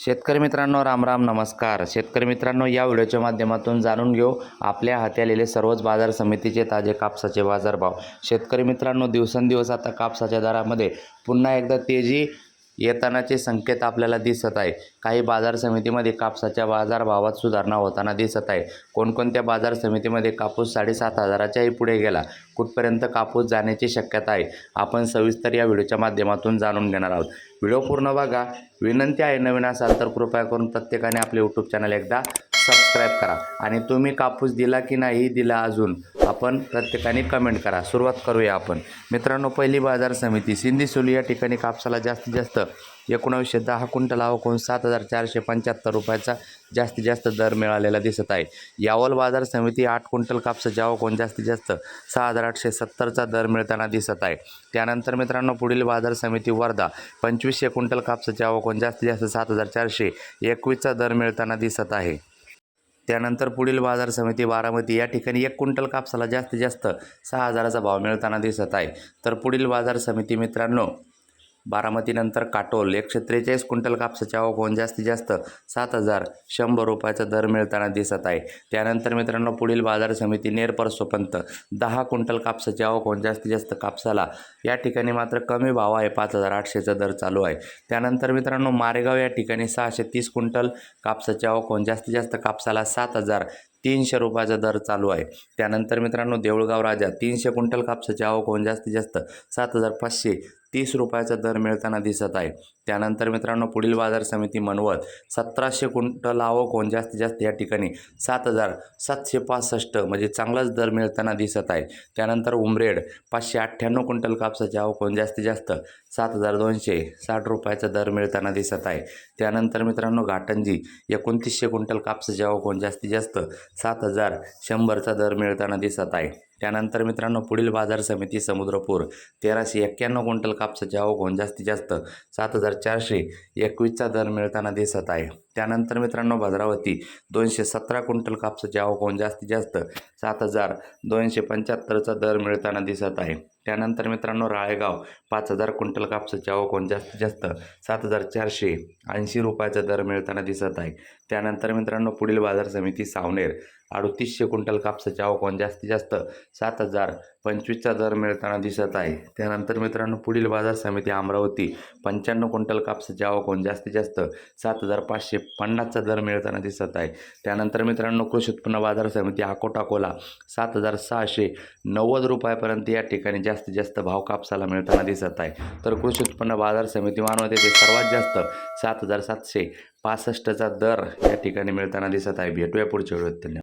शेतकरी मित्रांनो राम राम नमस्कार. शेतकरी मित्रांनो या व्हिडिओच्या माध्यमातून जाणून घेऊ आपल्या हाती आलेले सर्वच बाजार समितीचे ताजे कापसाचे बाजारभाव. शेतकरी मित्रांनो दिवसेंदिवस आता कापसाच्या दरामध्ये पुन्हा एकदा तेजी येतानाचे संकेत आपल्याला दिसत आहे. काही बाजार समितीमध्ये कापसाच्या बाजारभावात सुधारणा होताना दिसत आहे. कोणकोणत्या बाजार समितीमध्ये कापूस साडेसात हजाराच्याही पुढे गेला कुठपर्यंत कापूस जाण्याची शक्यता आहे आपण सविस्तर या व्हिडिओच्या माध्यमातून जाणून घेणार आहोत. व्हिडिओ पूर्ण बघा. विनंती आहे नवीन असाल तर कृपया करून प्रत्येकाने आपले यूट्यूब चॅनल एकदा सबस्क्राईब करा. आणि तुम्ही कापूस दिला की नाही दिला अजून. आपण प्रत्येकाने कमेंट करा. सुरुवात करूया आपण. मित्रांनो पहिली बाजार समिती सिंधी सोली या ठिकाणी कापसाला जास्तीत जास्त एकोणावीसशे दहा क्विंटल आवकून सात हजार चारशे पंच्याहत्तर रुपयाचा जास्तीत जास्त दर मिळालेला दिसत आहे. यावल बाजार समिती आठ क्विंटल कापसाच्या आवकून जास्तीत जास्त सहा हजार आठशे सत्तरचा दर मिळताना दिसत आहे. त्यानंतर मित्रांनो पुढील बाजार समिती वर्धा पंचवीसशे क्विंटल कापसाच्या आवकून जास्तीत जास्त सात हजार चारशे एकवीसचा दर मिळताना दिसत आहे. त्यानंतर पुढील बाजार समिती बारामती या ठिकाणी एक क्विंटल कापसाला जास्तीत जास्त सहा हजाराचा भाव मिळताना दिसत आहे. तर पुढील बाजार समिती मित्रांनो बारामतीनंतर काटोल एकशे त्रेचाळीस क्विंटल कापसाची आवक होऊन जास्तीत जास्त सात हजार शंभर रुपयाचा दर मिळताना दिसत आहे. त्यानंतर मित्रांनो पुढील बाजार समिती नेरपरसोपंत दहा क्विंटल कापसाची आवक होऊन जास्तीत जास्त कापसाला या ठिकाणी मात्र कमी भाव आहे पाच हजार आठशेचा दर चालू आहे. त्यानंतर मित्रांनो मारेगाव या ठिकाणी सहाशे तीस क्विंटल कापसाची आवक होऊन जास्तीत जास्त कापसाला सात हजार तीनशे रुपयाचा दर चालू आहे. त्यानंतर मित्रांनो देऊळगाव राजा तीनशे क्विंटल कापसाची आवक होऊन जास्तीत जास्त सात हजार पाचशे तीस रुपयाचा दर मिळताना दिसत आहे. त्यानंतर मित्रांनो पुढील बाजार समिती मनवत सतराशे क्विंटल आवक होऊन जास्तीत जास्त या ठिकाणी सात हजार सातशे पासष्ट म्हणजे चांगलाच दर मिळताना दिसत आहे. त्यानंतर उमरेड पाचशे अठ्ठ्याण्णव क्विंटल कापसाची आवक होऊन जास्तीत जास्त सात हजार दोनशे साठ रुपयाचा दर मिळताना दिसत आहे. त्यानंतर मित्रांनो घाटंजी एकोणतीसशे क्विंटल कापसाची आवक होऊन जास्तीत जास्त सात हजार शंभरचा दर मिळताना दिसत आहे. त्यानंतर मित्रांनो पुढील बाजार समिती समुद्रपूर तेराशे एक्क्याण्णव क्विंटल कापसाची आवक होऊन जास्तीत जास्त सात हजार चारशे एकवीसचा दर मिळताना दिसत आहे. त्यानंतर मित्रांनो भद्रावती दोनशे सतरा क्विंटल कापसाचे आवक जास्तीत जास्त सात हजार दोनशे पंच्याहत्तरचा दर मिळताना दिसत आहे. त्यानंतर मित्रांनो राळेगाव पाच हजार क्विंटल कापसाची आवक होऊन जास्तीत जास्त सात हजार चारशे ऐंशी रुपयाचा दर मिळताना दिसत आहे. त्यानंतर मित्रांनो पुढील बाजार समिती सावनेर अडतीसशे क्विंटल कापसाची आवक होऊन जास्तीत जास्त सात हजार पंचवीसचा दर मिळताना दिसत आहे. त्यानंतर मित्रांनो पुढील बाजार समिती अमरावती पंच्याण्णव क्विंटल कापसाची आवक होऊन जास्तीत जास्त सात हजार पाचशे पन्नासचा दर मिळताना दिसत आहे. त्यानंतर मित्रांनो कृषी उत्पन्न बाजार समिती अकोट अकोला सात हजार सहाशे नव्वद रुपयापर्यंत या ठिकाणी जास्तीत जास्त भाव कापसाला मिळताना दिसत आहे. तर कृषी उत्पन्न बाजार समिती मानवत येथे सर्वात जास्त सात हजार सातशे पासष्टचा दर या ठिकाणी मिळताना दिसत आहे. भेटूया पुढच्या वेळेत धन्यवाद.